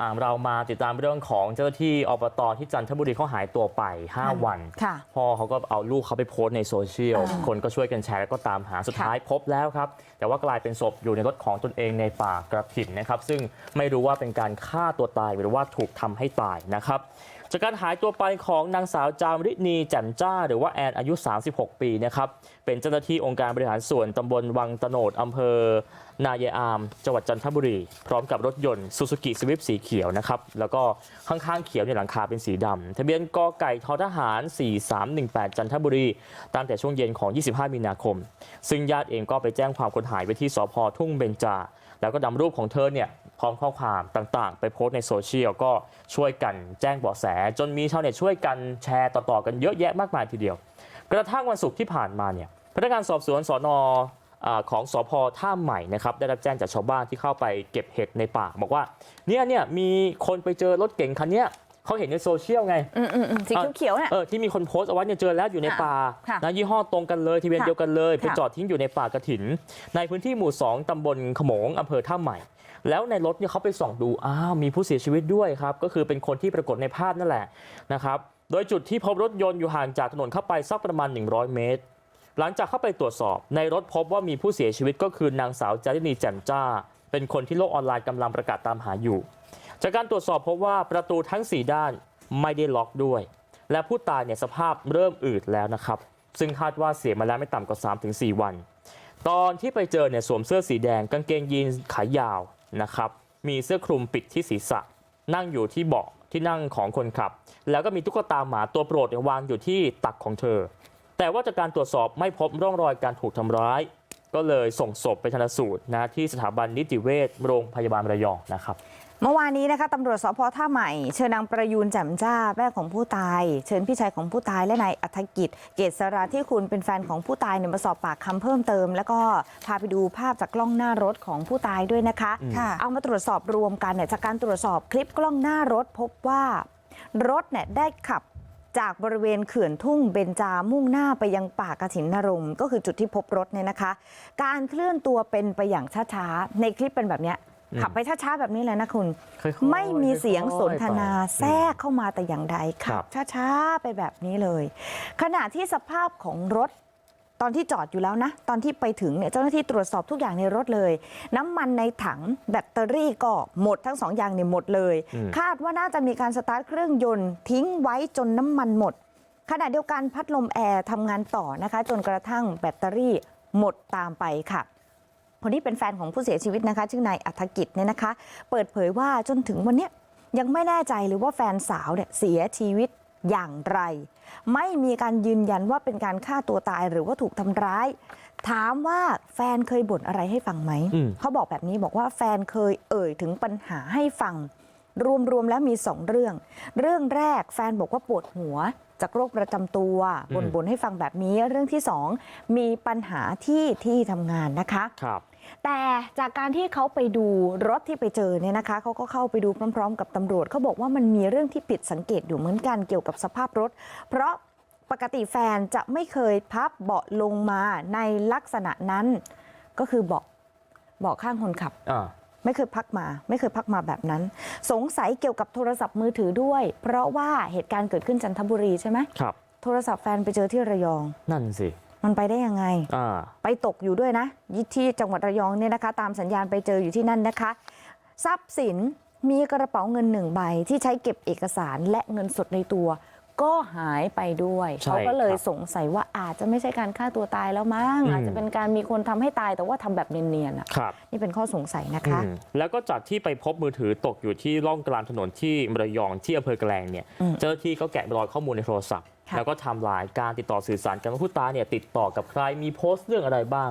อ่าเรามาติดตามเรื่องของเจ้าหน้าที่อบตที่จันทบุรีเขาหายตัวไป 5 วันค่ะพ่อเขาก็เอาลูกเขาไปโพสต์ในโซเชียลอ่าคนก็ช่วยกันแชร์แล้วก็ตามหาสุดท้ายพบแล้วครับ แต่ว่ากลายเป็นศพอยู่ในรถของตนเองในป่ากระถิ่นนะครับ ซึ่งไม่รู้ว่าเป็นการฆ่าตัวตายหรือว่าถูกทำให้ตายนะครับ จากการหายตัวไปของนางสาวจามรินีแจ่มจ้าหรือว่าแอนอายุ36ปีนะครับเป็นเจ้าหน้าที่องค์การบริหารส่วนตำบลวังตโนดอำเภอนายายอามจังหวัดจันทบุรี พร้อมกับรถยนต์ซูซูกิสวิฟสีเขียวนะครับแล้วก็ข้างๆเขียวในยหลังคาเป็นสีดำทะเบียนกไก่ททหาร 4318 จันทบุรีตั้งแต่ช่วงเย็นของ 25 มีนาคม ซึ่งญาติเองก็ไปแจ้งความคนหายไว้ที่สพทุ่งเบญจา แล้วก็นำรูปของเธอเนี่ย พร้อมข้อความต่าง ๆ ไปโพสต์ในโซเชียลก็ช่วยกันแจ้งเบาะแส จนมีชาวเน็ตช่วยกันแชร์ต่อๆกันเยอะแยะมากมายทีเดียว กระทั่งวันศุกร์ที่ผ่านมาเนี่ยพนักงานสอบสวนสอนอของสพท่าใหม่นะครับได้รับแจ้งจากชาวบ้านที่เข้าไปเก็บเห็ดในป่าบอกว่าเนี่ยเนี่ยมีคนไปเจอรถเก๋งคันเนี้ย เขาเห็นในโซเชียลไงอืมอืมอืมสีเขียวๆเนี่ยเออที่มีคนโพสต์เอาไว้เนี่ยเจอแล้วอยู่ในป่าค่ะนะยี่ห้อตรงกันเลยทะเบียนค่ะเดียวกันเลยไปค่ะจอดทิ้งอยู่ในป่ากระถินในพื้นที่หมู่2ตำบลขโมงอำเภอท่าใหม่แล้วในรถเนี่ยเขาไปส่องดูอ้าวมีผู้เสียชีวิตด้วยครับก็คือเป็นคนที่ปรากฏในภาพนั่นแหละนะครับโดยจุดที่พบรถยนต์อยู่ห่างจากถนนเข้าไปสักประมาณ 100 เมตร หลังจากเข้าไปตรวจสอบ ในรถพบว่ามีผู้เสียชีวิตก็คือนางสาวจารินีแจ่มจ้า เป็นคนที่โลกออนไลน์กำลังประกาศตามหาอยู่ จากการตรวจสอบพบว่าประตูทั้ง4ด้านไม่ได้ล็อกด้วย และผู้ตายเนี่ยสภาพเริ่มอืดแล้วนะครับ ซึ่งคาดว่าเสียมาแล้วไม่ต่ำกว่า 3-4 วัน ตอนที่ไปเจอเนี่ยสวมเสื้อสีแดงกางเกงยีนขายาวนะครับ มีเสื้อคลุมปิดที่ศีรษะ นั่งอยู่ที่เบาะที่นั่งของคนขับ แล้วก็มีตุ๊กตาหมาตัวโปรดเนี่ยวางอยู่ที่ตักของเธอ แต่ว่าจากการตรวจสอบไม่พบร่องรอยการถูกทำร้าย ก็เลยส่งศพไปชันสูตรนะที่สถาบันนิติเวชโรงพยาบาลระยองนะครับ เมื่อวานนี้นะคะตำรวจสพท่าใหม่เชิญนางประยูนแจ่มจ้าแม่ของผู้ตาย เชิญพี่ชายของผู้ตายและนายอัธกิจ เกษราที่คุณเป็นแฟนของผู้ตายเนี่ยมาสอบปากคำเพิ่มเติม แล้วก็พาไปดูภาพจากกล้องหน้ารถของผู้ตายด้วยนะคะค่ะเอามาตรวจสอบรวมกันเนี่ยจากการตรวจสอบคลิปกล้องหน้ารถพบว่ารถเนี่ยได้ขับจากบริเวณเขื่อนทุ่งเบญจามุ่งหน้าไปยังป่ากระถินนรงค์ก็คือจุดที่พบรถเนี่ยนะคะ การเคลื่อนตัวเป็นไปอย่างช้าๆในคลิปเป็นแบบเนี้ยอืม ขับไปช้าๆแบบนี้เลยนะคุณค่อยๆไม่มีเสียงสนทนาค่อยๆแทรกเข้ามาแต่อย่างใดครัขับบช้าๆไปแบบนี้เลย ขณะที่สภาพของรถตอนที่จอดอยู่แล้วนะ ตอนที่ไปถึงเนี่ยเจ้าหน้าที่ตรวจสอบทุกอย่างในรถเลย น้ำมันในถังแบตเตอรี่ก็หมดทั้งสองอย่างเนี่ยหมดเลยอืมคาดว่าน่าจะมีการสตาร์ทเครื่องยนต์ทิ้งไว้จนน้ำมันหมดขณะเดียวกันพัดลมแอร์ทำงานต่อนะคะ จนกระทั่งแบตเตอรี่หมดตามไปค่ะ คนนี้เป็นแฟนของผู้เสียชีวิตนะคะ ชื่อนายอัธกิจเนี่ยนะคะ เปิดเผยว่าจนถึงวันเนี้ยยังไม่แน่ใจเลยว่าแฟนสาวเนี่ยเสียชีวิตอย่างไร ไม่มีการยืนยันว่าเป็นการฆ่าตัวตายหรือว่าถูกทำร้าย ถามว่าแฟนเคยบ่นอะไรให้ฟังไหมอืมเขาบอกแบบนี้บอกว่าแฟนเคยเอ่ยถึงปัญหาให้ฟัง รวมๆแล้วมีสองเรื่อง เรื่องแรกแฟนบอกว่าปวดหัวจากโรคประจำตัวอืมบ่นๆให้ฟังแบบนี้ เรื่องที่สองมีปัญหาที่ที่ทำงานนะคะครับ แต่จากการที่เขาไปดูรถที่ไปเจอเนี่ยนะคะเขาก็เข้าไปดูพร้อมๆกับตำรวจเขาบอกว่ามันมีเรื่องที่ผิดสังเกตอยู่เหมือนกันเกี่ยวกับสภาพรถ เพราะปกติแฟนจะไม่เคยพับเบาะลงมาในลักษณะนั้นก็คือเบาะเบาะข้างคนขับอ่าไม่เคยพักมา ไม่เคยพักมาแบบนั้น สงสัยเกี่ยวกับโทรศัพท์มือถือด้วย เพราะว่าเหตุการณ์เกิดขึ้นจันทบุรีใช่ไหมครับ โทรศัพท์แฟนไปเจอที่ระยอง นั่นสิ มันไปได้ยังไงอ่าไปตกอยู่ด้วยนะยที่จังหวัดระยองเนี่ยนะคะ ตามสัญญาณไปเจออยู่ที่นั่นนะคะ ทรัพย์สินมีกระเป๋าเงินหนึ่งใบที่ใช้เก็บเอกสารและเงินสดในตัว ก็หายไปด้วยใช่เขาก็เลยครับสงสัยว่าอาจจะไม่ใช่การฆ่าตัวตายแล้วมั้งอืมอาจจะเป็นการมีคนทำให้ตายแต่ว่าทำแบบเนียนๆอะครับนี่เป็นข้อสงสัยนะคะอืมแล้วก็จากที่ไปพบมือถือตกอยู่ที่ร่องกลางถนนที่มระยองที่อำเภอแกลงเนี่ยอืมเจ้าหน้าที่ก็แกะรอยข้อมูลในโทรศัพท์ค่ะ แล้วก็ไทำลายการติดต่อสื่อสารกันว่าผู้ตายเนี่ยติดต่อกับใครมีโพสต์เรื่องอะไรบ้าง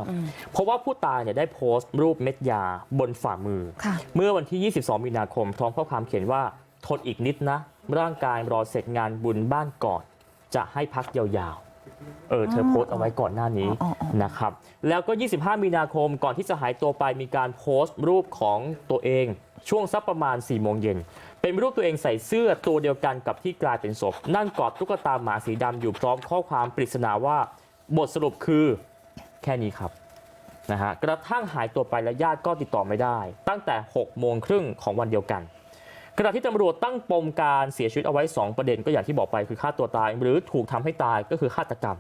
เพราะว่าผู้ตายเนี่ยได้โพสต์รูปเม็ดยาบนฝ่ามือค่ะเมื่อวันที่ 22 มีนาคมพร้อมข้อความเขียนว่าทนอีกนิดนะ ร่างกายรอเสร็จงานบุญบ้านก่อน จะให้พักยาวๆ เออเธอโพสต์เอาไว้ก่อนหน้านี้อ๋ออ๋อนะครับแล้วก็ 25 มีนาคมก่อนที่จะหายตัวไปมีการโพสต์รูปของตัวเองช่วงสักประมาณ4โมงเย็นเป็นรูปตัวเองใส่เสื้อตัวเดียวกันกับที่กลายเป็นศพนั่งกอดตุ๊กตาหมาสีดำอยู่พร้อมข้อความปริศนาว่าบทสรุปคือแค่นี้ครับนะฮะกระทั่งหายตัวไปและญาติก็ติดต่อไม่ได้ ตั้งแต่6โมงครึ่งของวันเดียวกัน ขณะที่ตำรวจตั้งปมการเสียชีวิตเอาไว้2ประเด็นก็อย่างที่บอกไปคือฆ่าตัวตายหรือถูกทำให้ตายก็คือฆาตกรรม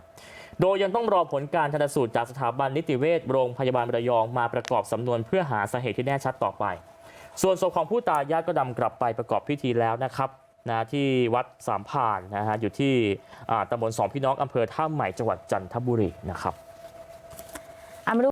โดยยังต้องรอผลการชันสูตรจากสถาบันนิติเวชโรงพยาบาลระยองมาประกอบสำนวนเพื่อหาสาเหตุที่แน่ชัดต่อไป ส่วนศพของผู้ตายญาติก็นำกลับไปประกอบพิธีแล้วนะครับนะที่วัดสามพานนะฮะอยู่ที่อ่าตำบลสองพี่น้องอำเภอท่าใหม่จังหวัดจันทบุรีนะครับ